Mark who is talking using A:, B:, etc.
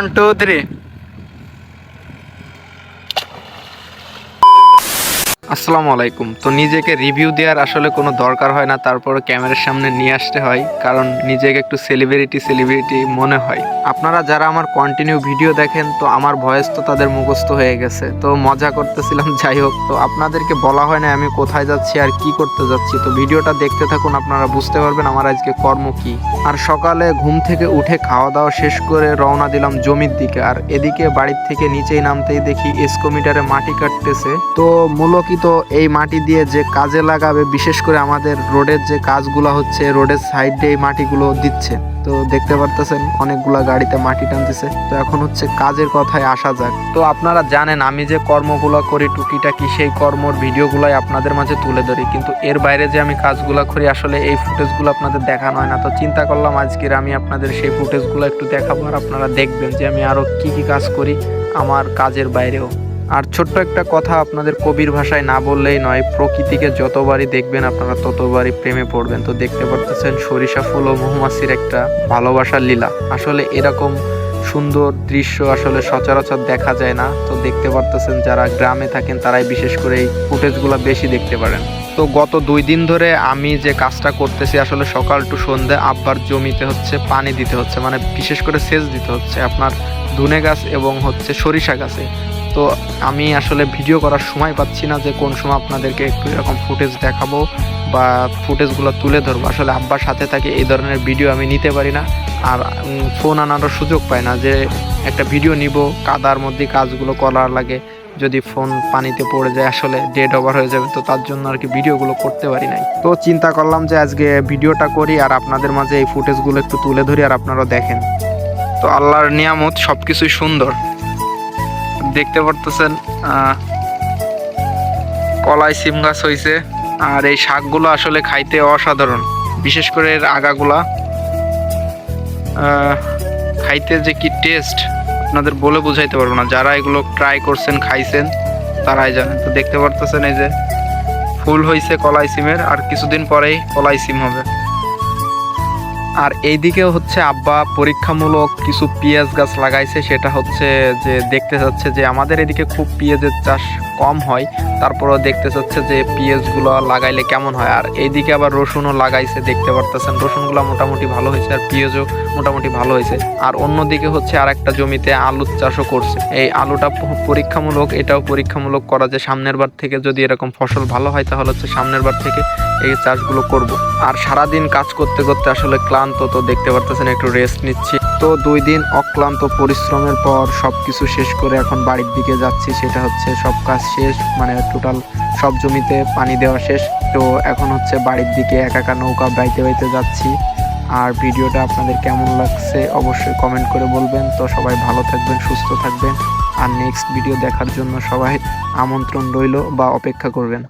A: One two three আসসালামু আলাইকুম। তো নিজেকে রিভিউ দেওয়ার আসলে কোনো দরকার হয় না, তারপর ক্যামেরার সামনে নিয়ে আসতে হয়, কারণ নিজেকে একটু সেলিব্রিটি সেলিব্রিটি মনে হয়। আপনারা যারা আমার কন্টিনিউ ভিডিও দেখেন, তো আমার ভয়েস তো তাদের মুখস্থ হয়ে গেছে। তো মজা করতেছিলাম, যাই হোক। তো আপনাদেরকে বলা হয় না আমি কোথায় যাচ্ছি আর কি করতে যাচ্ছি। তো ভিডিওটা দেখতে থাকুন, আপনারা বুঝতে পারবেন আমার আজকে কর্ম কি। আর সকালে ঘুম থেকে উঠে খাওয়া দাওয়া শেষ করে রওনা দিলাম জমির দিকে। আর এদিকে বাড়ির থেকে নিচেই নামতেই দেখি এসকোমিটারে মাটি কাটতেছে। তো মূলকিত এই মাটি দিয়ে যে কাজে লাগাবে, বিশেষ করে আমাদের রোডের যে কাজগুলো হচ্ছে, রোডের সাইডে এই মাটিগুলো দিচ্ছে। তো দেখতে পারতেছেন, অনেকগুলা গাড়িতে মাটি টানতেছে। তো এখন হচ্ছে কাজের কথায় আসা যাক। তো আপনারা জানেন, আমি যে কর্মগুলো করি টুকিটাকি সেই কর্মর ভিডিওগুলোই আপনাদের মাঝে তুলে ধরি। কিন্তু এর বাইরে যে আমি কাজগুলো করি, আসলে এই ফুটেজগুলো আপনাদের দেখানো হয় না। তো চিন্তা করলাম, আজকের আমি আপনাদের সেই ফুটেজগুলো একটু দেখাবো, আর আপনারা দেখবেন যে আমি আরও কি কি কাজ করি আমার কাজের বাইরেও। আর ছোট্ট একটা কথা আপনাদের কবির ভাষায় না বললেই নয়, প্রকৃতিকে যতবারই দেখবেন আপনারা ততবারই প্রেমে পড়বেন। তো দেখতে পারতেছেন সরিষা ফুল ও মহুমাছির একটা ভালোবাসার লীলা। আসলে এরকম সুন্দর দৃশ্য আসলে সচরাচর দেখা যায় না। তো দেখতে পারতেছেন যারা গ্রামে থাকেন তারাই বিশেষ করে এই ফুটেজগুলো বেশি দেখতে পারেন। তো গত দুই দিন ধরে আমি যে কাজটা করতেছি আসলে সকাল টু সন্ধে আব্বার জমিতে হচ্ছে পানি দিতে হচ্ছে মানে বিশেষ করে সেচ দিতে হচ্ছে। আপনার ধুনে গাছ এবং হচ্ছে সরিষা গাছে। তো আমি আসলে ভিডিও করার সময় পাচ্ছি না যে কোন সময় আপনাদেরকে একটু এরকম ফুটেজ দেখাবো বা ফুটেজগুলো তুলে ধরবো। আসলে আব্বার সাথে থাকে, এই ধরনের ভিডিও আমি নিতে পারি না। আর ফোন আনারও সুযোগ পাই না যে একটা ভিডিও নিব, কাদার মধ্যে কাজগুলো করার লাগে। যদি ফোন পানিতে পড়ে যায়, আসলে ডেড ওভার হয়ে যাবে। তো তার জন্য আর কি ভিডিওগুলো করতে পারি নাই। তো চিন্তা করলাম যে আজকে ভিডিওটা করি আর আপনাদের মাঝে এই ফুটেজগুলো একটু তুলে ধরি আর আপনারা দেখেন। তো আল্লাহর নিয়ামত সব কিছুই সুন্দর। দেখতে পারতেছেন কলাই সিম গাছ হয়েছে আর এই শাকগুলো আসলে খাইতে অসাধারণ, বিশেষ করে এর আগাগুলা। খাইতে যে কি টেস্ট আপনাদের বলে বুঝাইতে পারব না। যারা এগুলো ট্রাই করছেন, খাইছেন, তারাই জানেন। তো দেখতে পারতেছেন এই যে ফুল হয়েছে কলাই সিমের, আর কিছুদিন পরেই কলাই সিম হবে। আর এইদিকে হচ্ছে আব্বা পরীক্ষামূলক কিছু পেঁয়াজ গাছ লাগাইছে, সেটা হচ্ছে যে দেখতে চাচ্ছে যে আমাদের এদিকে খুব পেঁয়াজের চাষ কম হয়, তারপরেও দেখতে চাচ্ছে যে পেঁয়াজগুলো লাগাইলে কেমন হয়। আর এইদিকে আবার রসুনও লাগাইছে, দেখতে পারতেছেন, রসুনগুলো মোটামুটি ভালো হয়েছে আর পেঁয়াজও মোটামুটি ভালো হয়েছে। আর অন্যদিকে হচ্ছে আর একটা জমিতে আলুর চাষও করছে। এই আলুটা পরীক্ষামূলক, এটাও পরীক্ষামূলক করা যে সামনের বার থেকে যদি এরকম ফসল ভালো হয়, তাহলে হচ্ছে সামনের বার থেকে এই চাষগুলো করব। আর সারাদিন কাজ করতে করতে আসলে ক্লান্ত তো দেখতে পারতেছেন, একটু রেস্ট নিচ্ছি। তো দুই দিন অক্লান্ত পরিশ্রমের পর সব কিছু শেষ করে এখন বাড়ির দিকে যাচ্ছি। সেটা হচ্ছে সব কাজ শেষ মানে টোটাল সব জমিতে পানি দেওয়া শেষ। তো এখন হচ্ছে বাড়ির দিকে একা একা নৌকা বাইতে বাইতে যাচ্ছি। আর ভিডিওটা আপনাদের কেমন লাগছে অবশ্যই কমেন্ট করে বলবেন। তো সবাই ভালো থাকবেন, সুস্থ থাকবেন। আর নেক্সট ভিডিও দেখার জন্য সবাই আমন্ত্রণ রইল বা অপেক্ষা করবেন।